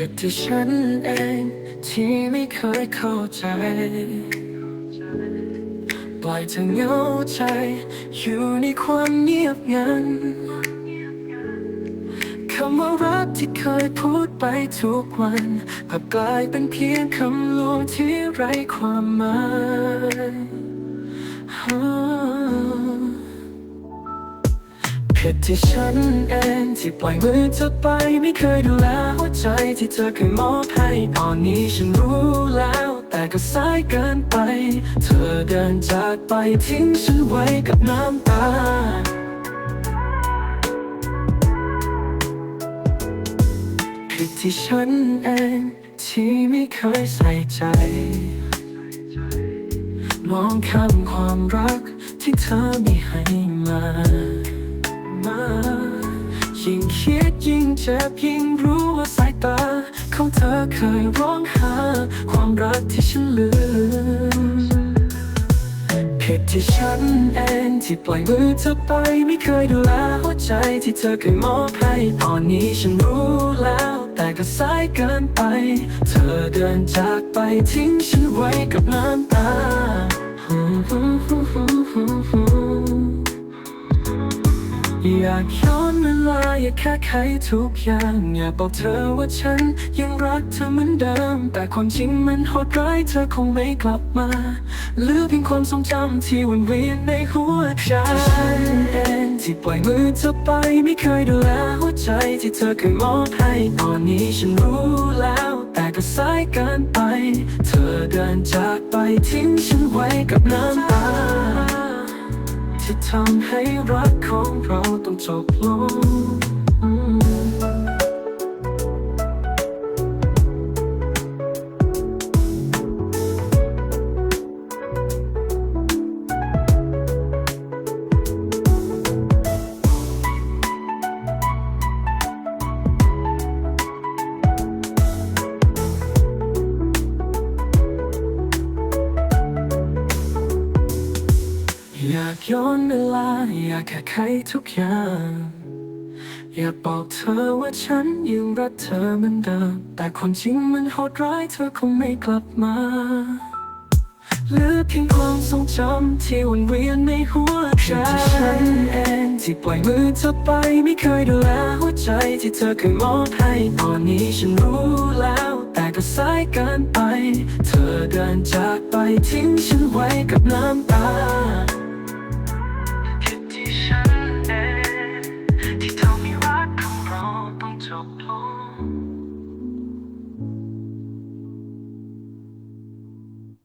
ผิดที่ฉันเองที่ไม่เคยเข้าใจ ปล่อยเธอเหงาใจ อยู่ในความเงียบงันคำว่ารักที่เคยพูดไปทุกวันกลับกลายเป็นเพียงคำลวงที่ไร้ความหมาย ผิดที่ฉันเองที่ปล่อยมือเธอไปไม่เคยดูแลหัวใจที่เธอเคยมอบให้ตอนนี้ฉันรู้แล้ว แต่ก็สายเกินไป เธอเดินจากไปทิ้งฉันไว้กับน้ำตาผิดที่ฉันเองที่ไม่เคยใส่ใจ มองข้ามความรักที่เธอมีให้มา มายิ่งคิดยิ่งเจ็บยิ่งรู้ว่าสายตาของเธอเคยร้องหา ความรักที่ฉันลืมผิดที่ฉันเองที่ปล่อยมือเธอไปไม่เคยดูแลหัวใจที่เธอเคยมอบให้ตอนนี้ฉันรู้แล้ว แต่ก็สายเกินไป เธอเดินจากไปทิ้งฉันไว้กับน้ำตา อยากย้อนเวลาอยากแค่ไขทุกอย่างอยากบอกเธอว่าฉันยังรักเธอเหมือนเดิม แต่ความจริงมันโหดร้ายเธอคงไม่กลับมาเหลือเพียงความทรงจำที่วนเวียนในหัวใจฉันเองที่ปล่อยมือเธอไปไม่เคยดูแลหัวใจที่เธอเคยมอบให้ตอนนี้ฉันรู้แล้ว แต่ก็สายเกินไป เธอเดินจากไปทิ้งฉันไว้กับน้ำตา ที่ทำให้รักของเราต้องจบลง ย้อนเวลาอยากแค่ไขทุกอย่าง อยากบอกเธอว่าฉันยังรักเธอเหมือนเดิม แต่ความจริงมันโหดร้ายเธอคงไม่กลับมาเหลือเพียงความทรงจำที่วนเวียนในหัวใจฉันเองที่ปล่อยมือเธอไปไม่เคยดูแลหัวใจที่เธอเคยมอบให้ตอนนี้ฉันรู้แล้ว แต่ก็สายเกินไป เธอเดินจากไปทิ้งฉันไว้กับน้ำตา ฉั